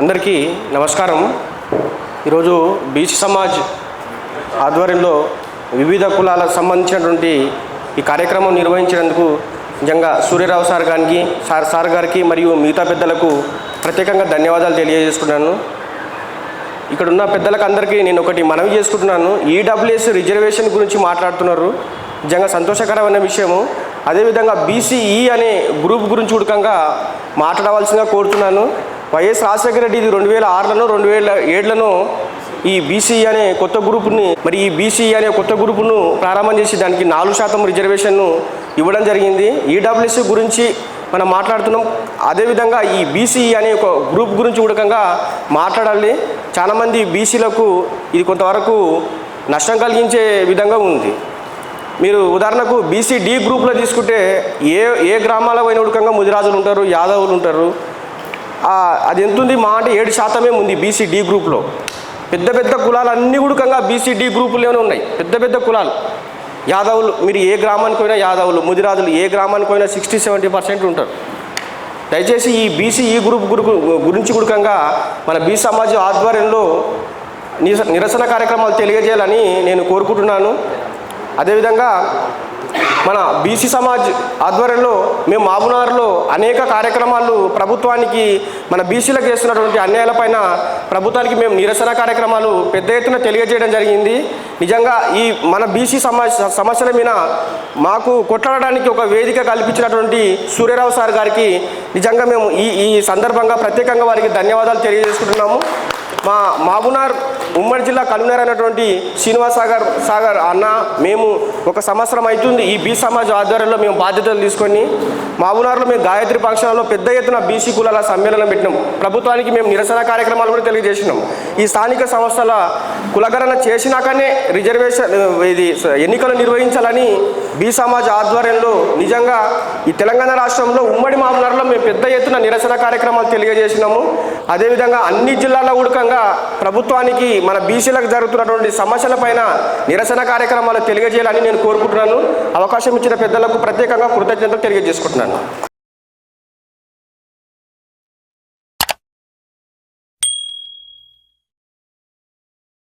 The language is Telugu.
అందరికీ నమస్కారం. ఈరోజు బీసీ సమాజ్ ఆధ్వర్యంలో వివిధ కులాలకు సంబంధించినటువంటి ఈ కార్యక్రమం నిర్వహించినందుకు నిజంగా సూర్యరావు సార్ గారికి సార్ సార్ గారికి మరియు మిగతా పెద్దలకు ప్రత్యేకంగా ధన్యవాదాలు తెలియజేసుకున్నాను ఇక్కడ ఉన్న పెద్దలకు అందరికీ నేను ఒకటి మనవి చేసుకుంటున్నాను. ఈడబ్ల్యూఎస్ రిజర్వేషన్ గురించి మాట్లాడుతున్నారు. నిజంగా సంతోషకరమైన విషయము. అదేవిధంగా బీసీఈ అనే గ్రూప్ గురించి ఉడకంగా మాట్లాడవలసిందిగా కోరుతున్నాను. వైఎస్ రాజశేఖర రెడ్డి ఇది రెండు వేల ఆరులను రెండు వేల ఏడులను ఈ బీసీ అనే కొత్త గ్రూపుని మరి ఈ బీసీఈ అనే కొత్త గ్రూపును ప్రారంభం చేసి దానికి నాలుగు శాతం రిజర్వేషన్ను ఇవ్వడం జరిగింది. ఈడబ్ల్యూఎస్ గురించి మనం మాట్లాడుతున్నాం. అదేవిధంగా ఈ బీసీఈ అనే ఒక గ్రూప్ గురించి ఉడకంగా మాట్లాడాలి. చాలామంది బీసీలకు ఇది కొంతవరకు నష్టం కలిగించే విధంగా ఉంది. మీరు ఉదాహరణకు బీసీ డి గ్రూప్లో తీసుకుంటే ఏ ఏ గ్రామాల పోయిన ఉడకంగా ముదిరాజులు ఉంటారు యాదవులు ఉంటారు. అది ఎంత ఉంది మా అంటే ఏడు శాతమే ఉంది బీసీ డి గ్రూప్లో. పెద్ద పెద్ద కులాలు అన్ని ఉడకంగా బీసీ డి గ్రూపులోనే ఉన్నాయి. పెద్ద పెద్ద కులాలు. యాదవులు మీరు ఏ గ్రామానికి పోయినా యాదవులు ముదిరాజులు ఏ గ్రామానికి పోయినా సిక్స్టీ సెవెంటీ పర్సెంట్ ఉంటారు. దయచేసి ఈ బీసీ ఈ గ్రూప్ గురించి గుడకంగా మన బీ సమాజం ఆధ్వర్యంలో నిరసన కార్యక్రమాలు తెలియజేయాలని నేను కోరుకుంటున్నాను. అదేవిధంగా మన బీసీ సమాజ్ ఆధ్వర్యంలో మేము మాబునార్లో అనేక కార్యక్రమాలు ప్రభుత్వానికి మన బీసీలకు చేస్తున్నటువంటి అన్యాయాలపైన ప్రభుత్వానికి మేము నిరసన కార్యక్రమాలు పెద్ద ఎత్తున తెలియజేయడం జరిగింది. నిజంగా ఈ మన బీసీ సమస్య సమస్యల మీద మాకు కొట్లాడడానికి ఒక వేదిక కల్పించినటువంటి సూర్యరావు సార్ గారికి నిజంగా మేము ఈ ఈ సందర్భంగా ప్రత్యేకంగా వారికి ధన్యవాదాలు తెలియజేసుకుంటున్నాము. మా మాబునార్ ఉమ్మడి జిల్లా కన్వీనర్ అయినటువంటి శ్రీనివాసాగర్ సాగర్ అన్న మేము ఒక సంవత్సరం అవుతుంది ఈ బీ సమాజ్ ఆధ్వర్యంలో మేము బాధ్యతలు తీసుకొని మాబునార్లో మేము గాయత్రి ఫంక్షన్లో పెద్ద ఎత్తున బీసీ కులాల సమ్మేళనం పెట్టినాం. ప్రభుత్వానికి మేము నిరసన కార్యక్రమాలు కూడా తెలియజేసినాం. ఈ స్థానిక సంస్థల కులగణన చేసినాకనే రిజర్వేషన్ ఇది ఎన్నికలు నిర్వహించాలని బీ సమాజ్ ఆధ్వర్యంలో నిజంగా ఈ తెలంగాణ రాష్ట్రంలో ఉమ్మడి మామూలు మేము పెద్ద ఎత్తున నిరసన కార్యక్రమాలు తెలియజేసినాము. అదేవిధంగా అన్ని జిల్లాల ఉడకంగా ప్రభుత్వానికి మన బీసీలకు జరుగుతున్నటువంటి సమస్యలపైన నిరసన కార్యక్రమాలు తెలియజేయాలని నేను కోరుకుంటున్నాను. అవకాశం ఇచ్చిన పెద్దలకు ప్రత్యేకంగా కృతజ్ఞతలు తెలియజేసుకుంటున్నాను.